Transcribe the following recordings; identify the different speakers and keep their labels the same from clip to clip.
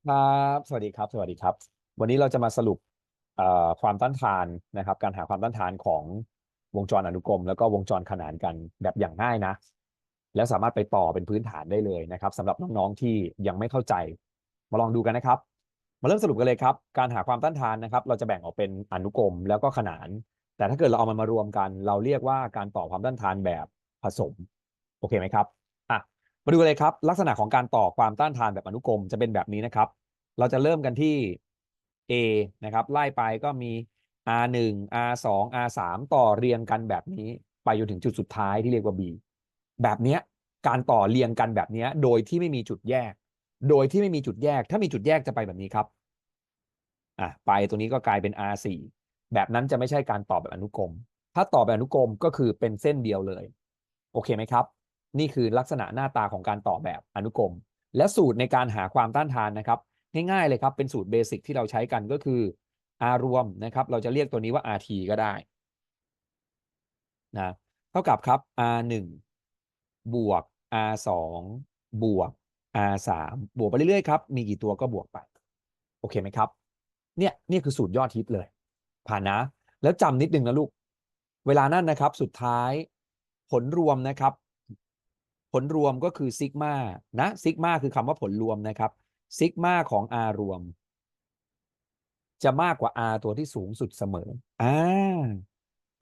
Speaker 1: ครับสวัสดีครับ สวัสดีครับ วันนี้เราจะมาสรุปความต้านทานนะครับ การหาความต้านทานของวงจรอนุกรม แล้วก็วงจรขนานกันแบบอย่างง่ายนะ แล้วสามารถไปต่อเป็นพื้นฐานได้เลยนะครับสำหรับน้องๆที่ยังไม่เข้าใจ มาลองดูกันนะครับ มาเริ่มสรุปกันเลยครับ การหาความต้านทานนะครับ เราจะแบ่งออกเป็นอนุกรมแล้วก็ขนาน แต่ถ้าเกิดเราเอามันมารวมกัน เราเรียกว่าการต่อความต้านทานแบบผสม โอเคไหมครับ มาดูเลยครับ ลักษณะของการต่อความต้านทานแบบอนุกรมจะเป็นแบบนี้นะครับ เราจะเริ่มกันที่ A นะครับ ไล่ไปก็มี R1 R2 R3 ต่อเรียงกันแบบนี้ ไปจนถึงจุดสุดท้ายที่เรียกว่า B แบบเนี้ยการต่อเรียงกันแบบนี้โดยที่ไม่มีจุดแยก โดยที่ไม่มีจุดแยก ถ้ามีจุดแยกจะไปแบบนี้ครับอะไปตัวนี้ก็กลายเป็น R4 แบบนั้นจะไม่ใช่การต่อแบบอนุกรม ถ้าต่อแบบอนุกรมก็คือเป็นเส้นเดียวเลย โอเคไหมครับ นี่คือลักษณะหน้าตาของการต่อแบบอนุกรม และสูตรในการหาความต้านทานนะครับ ง่ายๆเลยครับ เป็นสูตรเบสิกที่เราใช้กันก็คือ R รวมนะครับ เราจะเรียกตัวนี้ว่า RT ก็ได้นะเท่ากับครับ R1 บวก R2 บวก R3 บวกไปเรื่อยๆครับ มีกี่ตัวก็บวกไป โอเคไหมครับ เนี่ยนี่คือสูตรยอดฮิตเลย ผ่านนะ แล้วจำนิดนึงนะลูก เวลานั้นนะครับ สุดท้ายผลรวมนะครับ ผลรวมก็คือซิกมานะซิกมาคือคำว่าผลรวมนะครับซิกมาของ R รวม จะมากกว่า R ตัวที่สูงสุดเสมออ่า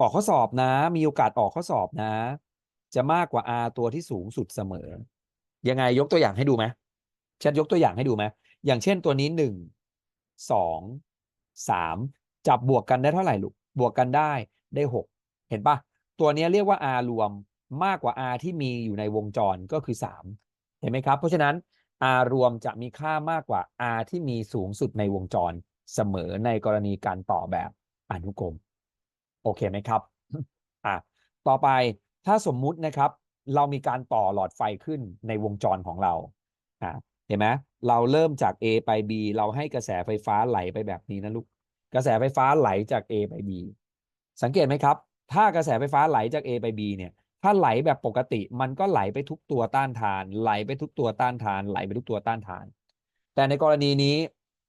Speaker 1: ออกข้อสอบนะ มีโอกาสออกข้อสอบนะ จะมากกว่า R ตัวที่สูงสุดเสมอ ยังไงยกตัวอย่างให้ดูไหมแชทยกตัวอย่างให้ดูไหมอย่างเช่นตัวนี้หนึ่งสองสามจับบวกกันได้เท่าไหร่ลูกบวกกันได้ได้หกเห็นปะตัวนี้เรียกว่า R รวม มากกว่า R ที่มีอยู่ในวงจรก็คือสามเห็นไหมครับ เพราะฉะนั้น R รวมจะมีค่ามากกว่า R ที่มีสูงสุดในวงจรเสมอในกรณีการต่อแบบอนุกรม โอเคไหมครับอะต่อไปถ้าสมมุตินะครับ เรามีการต่อหลอดไฟขึ้นในวงจรของเราอะเห็นไหมเราเริ่มจาก A ไป B เราให้กระแสไฟฟ้าไหลไปแบบนี้นะลูกกระแสไฟฟ้าไหลจาก A ไป B สังเกตไหมครับ ถ้ากระแสไฟฟ้าไหลจาก A ไป B เนี่ย ถ้าไหลแบบปกติ มันก็ไหลไปทุกตัวต้านทาน ไหลไปทุกตัวต้านทาน ไหลไปทุกตัวต้านทาน แต่ในกรณีนี้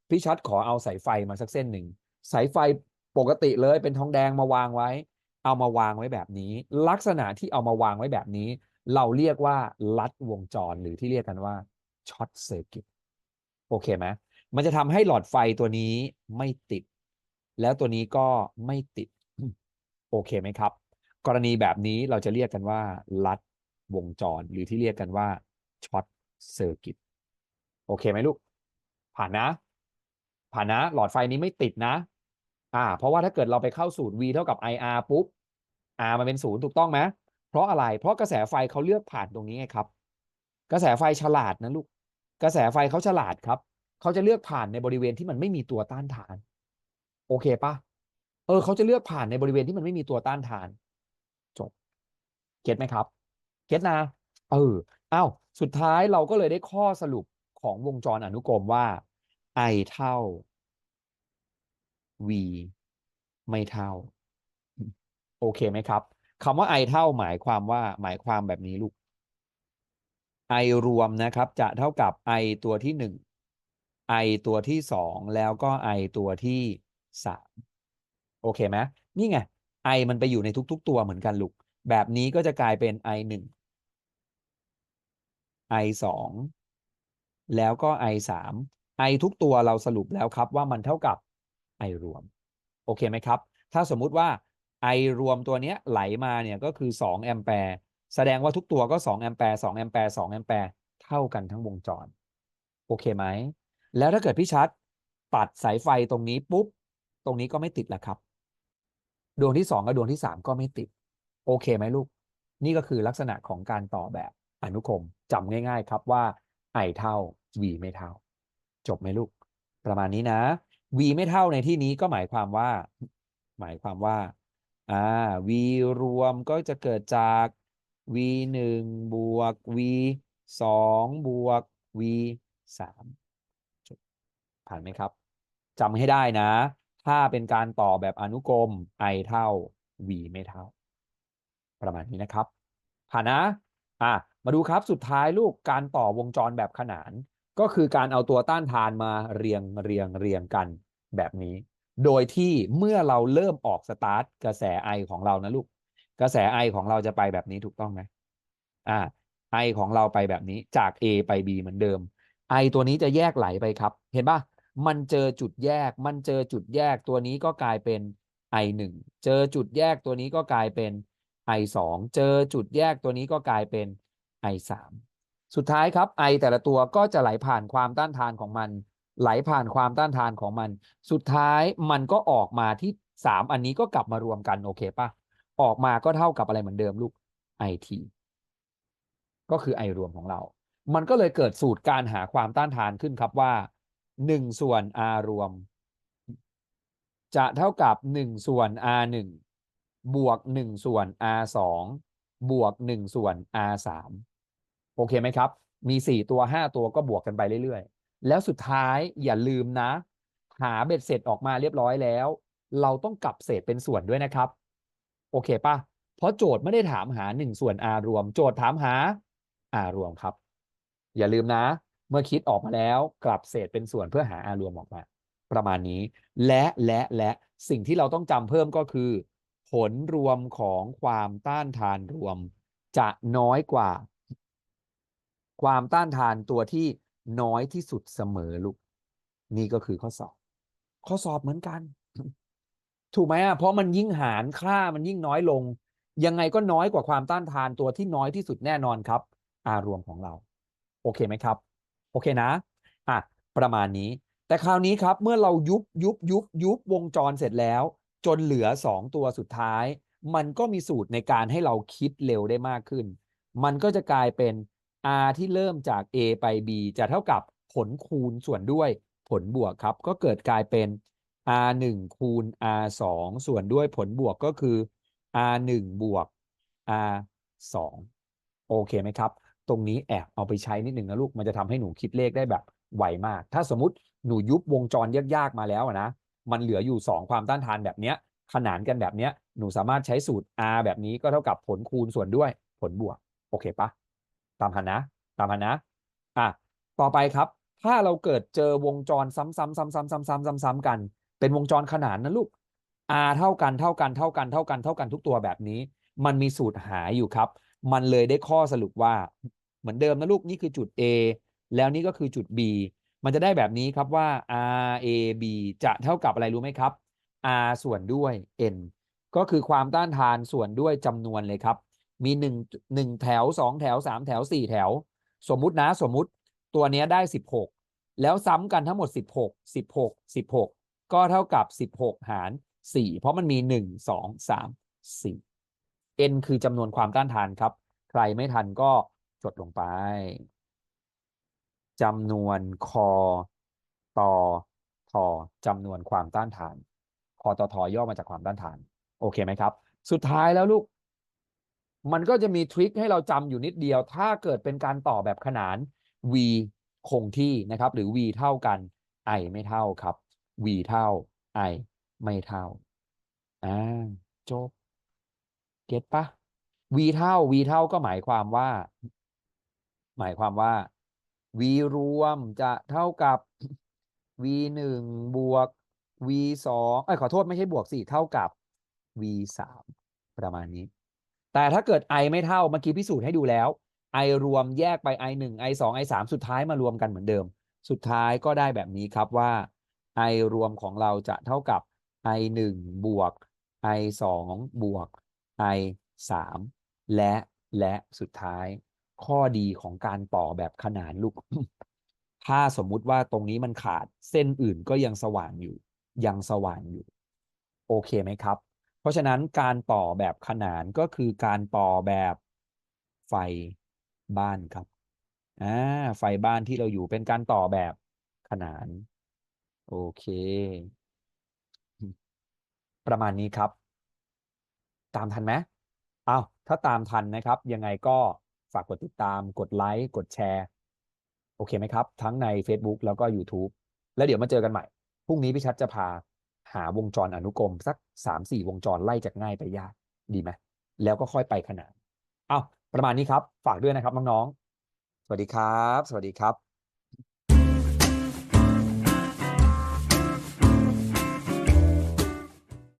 Speaker 1: พี่ชัดขอเอาสายไฟมาสักเส้นหนึ่งสายไฟปกติเลยเป็นทองแดงมาวางไว้ เอามาวางไว้แบบนี้ ลักษณะที่เอามาวางไว้แบบนี้ เราเรียกว่าลัดวงจรหรือที่เรียกกันว่าช็อตเซอร์กิตโอเคไหมมันจะทำให้หลอดไฟตัวนี้ไม่ติด แล้วตัวนี้ก็ไม่ติด โอเคไหมครับ กรณีแบบนี้เราจะเรียกกันว่าลัดวงจรหรือที่เรียกกันว่าช็อตเซอร์กิตโอเคไหมลูก ผ่านนะ ผ่านนะ หลอดไฟนี้ไม่ติดนะ อ่า เพราะว่าถ้าเกิดเราไปเข้าสูตร V เท่ากับ IR ปุ๊บ R มันเป็นศูนย์ถูกต้องไหมเพราะอะไร เพราะกระแสไฟเขาเลือกผ่านตรงนี้ไงครับ กระแสไฟฉลาดนะลูก กระแสไฟเขาฉลาดครับ เขาจะเลือกผ่านในบริเวณที่มันไม่มีตัวต้านทาน โอเคปะเออเขาจะเลือกผ่านในบริเวณที่มันไม่มีตัวต้านทาน เก็ตไหมครับ เก็ตนะ เอออ้าวสุดท้ายเราก็เลยได้ข้อสรุปของวงจรอนุกรมว่า I เท่า V ไม่เท่า โอเคไหมครับคำว่า I เท่าหมายความว่าหมายความแบบนี้ลูก I รวมนะครับ จะเท่ากับ I ตัวที่หนึ่ง I ตัวที่สองแล้วก็ I ตัวที่สามโอเคไหมนี่ไง i มันไปอยู่ในทุก ๆ ตัวเหมือนกันลูก แบบนี้ก็จะกลายเป็น i 1 i 2แล้วก็ i 3 i ทุกตัวเราสรุปแล้วครับว่ามันเท่ากับ i รวม โอเคไหมครับ ถ้าสมมุติว่า i รวมตัวเนี้ยไหลมาเนี่ยก็คือ 2 แอมแปร์แสดงว่าทุกตัวก็ 2 แอมแปร์ 2 แอมแปร์ 2 แอมแปร์ เท่ากันทั้งวงจร โอเคไหม แล้วถ้าเกิดพี่ชัดตัดสายไฟตรงนี้ปุ๊บ ตรงนี้ก็ไม่ติดแล้วครับ ดวงที่สองกับดวงที่สามก็ไม่ติด อเคไหมลูก นี่ก็คือลักษณะของการต่อแบบอนุกรมจำง่าย ๆ ครับว่า i เท่า v ไม่เท่า จบไหมลูก ประมาณนี้นะ v ไม่เท่าในที่นี้ก็หมายความว่า หมายความว่าอ่า v รวมก็จะเกิดจาก v หนึ่งบวก v สองบวก v สามผ่านไหมครับจำให้ได้นะ ถ้าเป็นการต่อแบบอนุกรม i เท่า v ไม่เท่า ประมาณนี้นะครับผ่านนะอะมาดูครับสุดท้ายลูกการต่อวงจรแบบขนาน ก็คือการเอาตัวต้านทานมาเรียงเรียงเรียงกันแบบนี้ โดยที่เมื่อเราเริ่มออกสตาร์ทกระแสไอของเรานะลูก กระแสไอของเราจะไปแบบนี้ถูกต้องไหมอ่าไอของเราไปแบบนี้จาก A ไป B เหมือนเดิมไอตัวนี้จะแยกไหลไปครับ เห็นปะมันเจอจุดแยก มันเจอจุดแยกตัวนี้ก็กลายเป็น I 1 เจอจุดแยกตัวนี้ก็กลายเป็น I 2เจอจุดแยกตัวนี้ก็กลายเป็น I 3สุดท้ายครับ I แต่ละตัวก็จะไหลผ่านความต้านทานของมัน ไหลผ่านความต้านทานของมัน สุดท้ายมันก็ออกมาที่ 3 อันนี้ก็กลับมารวมกันโอเคปะออกมาก็เท่ากับอะไรเหมือนเดิมลูก IT ก็คือ I รวมของเรา มันก็เลยเกิดสูตรการหาความต้านทานขึ้นครับว่า 1 ส่วน R รวม จะเท่ากับ 1 ส่วน R 1 บวก1ส่วน R 2บวก1ส่วน R 3โอเคไหมครับ มี4ตัว5ตัวก็บวกกันไปเรื่อยๆ แล้วสุดท้ายอย่าลืมนะ หาเบ็ดเสร็จออกมาเรียบร้อยแล้ว เราต้องกลับเศษเป็นส่วนด้วยนะครับ โอเคปะเพราะโจทย์ไม่ได้ถามหา1ส่วน R รวม โจทย์ถามหา R รวมครับ อย่าลืมนะ เมื่อคิดออกมาแล้วกลับเศษเป็นส่วนเพื่อหา R รวมออกมา ประมาณนี้ และและและสิ่งที่เราต้องจำเพิ่มก็คือ ผลรวมของความต้านทานรวม จะน้อยกว่า ความต้านทานตัวที่น้อยที่สุดเสมอลูกนี่ก็คือข้อสอบ ข้อสอบเหมือนกัน ถูกไหมอะเพราะมันยิ่งหารค่ามันยิ่งน้อยลง ยังไงก็น้อยกว่าความต้านทานตัวที่น้อยที่สุดแน่นอนครับอารวมของเรา โอเคไหมครับ โอเคนะอะประมาณนี้ แต่คราวนี้ครับ เมื่อเรายุบยุบยุบยุบวงจรเสร็จแล้ว จนเหลือ 2 ตัวสุดท้าย มันก็มีสูตรในการให้เราคิดเร็วได้มากขึ้น มันก็จะกลายเป็น r ที่เริ่มจาก a ไป b จะเท่ากับผลคูณส่วนด้วยผลบวกครับ ก็เกิดกลายเป็น r 1คูณ r 2ส่วนด้วยผลบวกก็คือ r 1บวก r 2โอเคไหมครับ ตรงนี้แอบเอาไปใช้นิดหนึ่งนะลูก มันจะทำให้หนูคิดเลขได้แบบไวมาก ถ้าสมมติหนูยุบวงจรยากๆมาแล้วนะ มันเหลืออยู่ 2 ความต้านทานแบบเนี้ยขนานกันแบบเนี้ยหนูสามารถใช้สูตร r แบบนี้ก็เท่ากับผลคูณส่วนด้วยผลบวก โอเคปะตามทันนะ ตามทันนะอะต่อไปครับ ถ้าเราเกิดเจอวงจรซ้ำๆซ้ำๆซ้ำๆซ้ำๆซ้ำๆกัน เป็นวงจรขนานนะลูก r เท่ากันเท่ากันเท่ากันเท่ากันเท่ากันทุกตัวแบบนี้ มันมีสูตรหาอยู่ครับ มันเลยได้ข้อสรุปว่า เหมือนเดิมนะลูกนี่คือจุด A แล้วนี่ก็คือจุด B มันจะได้แบบนี้ครับว่า R A B จะเท่ากับอะไรรู้ไหมครับ R ส่วนด้วย N ก็คือความต้านทานส่วนด้วยจำนวนเลยครับ มีหนึ่งหนึ่งแถวสองแถวสามแถวสี่แถว สมมุตินะสมมุติตัวนี้ได้สิบหกแล้วซ้ำกันทั้งหมดสิบหกสิบหกสิบหกก็เท่ากับสิบหกหารสี่เพราะมันมีหนึ่งสองสามสี่ n คือจำนวนความต้านทานครับ ใครไม่ทันก็จดลงไป จำนวนคอต่อทอจำนวนความต้านทานคอต่อทอย่อมาจากความต้านทาน โอเคไหมครับ สุดท้ายแล้วลูก มันก็จะมีทริคให้เราจำอยู่นิดเดียว ถ้าเกิดเป็นการต่อแบบขนาน v คงที่นะครับ หรือ v เท่ากัน i ไม่เท่าครับ v เท่า i ไม่เท่าอ่าจบเก็ตปะ v เท่า v เท่าก็หมายความว่า หมายความว่า v รวมจะเท่ากับ v หนึ่งบวก v สองเอ้ยขอโทษไม่ใช่บวกสี่เท่ากับ v สามประมาณนี้ แต่ถ้าเกิด i ไม่เท่าเมื่อกี้พิสูจน์ให้ดูแล้ว i รวมแยกไป i หนึ่ง i สอง i สามสุดท้ายมารวมกันเหมือนเดิม สุดท้ายก็ได้แบบนี้ครับว่า i รวมของเราจะเท่ากับ i หนึ่งบวก i สองบวก i สามและและสุดท้าย ข้อดีของการต่อแบบขนานลูก ถ้าสมมุติว่าตรงนี้มันขาดเส้นอื่นก็ยังสว่างอยู่ ยังสว่างอยู่ โอเคไหมครับ เพราะฉะนั้นการต่อแบบขนานก็คือการต่อแบบไฟบ้านครับอ่าไฟบ้านที่เราอยู่เป็นการต่อแบบขนาน โอเค ประมาณนี้ครับ ตามทันไหมเอาถ้าตามทันนะครับ ยังไงก็ ฝากกดติดตาม กดไลค์ กดแชร์ โอเคไหมครับ ทั้งใน Facebook แล้วก็ YouTube แล้วเดี๋ยวมาเจอกันใหม่ พรุ่งนี้พี่ชัดจะพาหาวงจรอนุกรม สักสามสี่วงจรไล่จากง่ายไปยาก ดีไหม แล้วก็ค่อยไปขนาด เอาประมาณนี้ครับ ฝากด้วยนะครับน้องๆ สวัสดีครับ สวัสดีครับ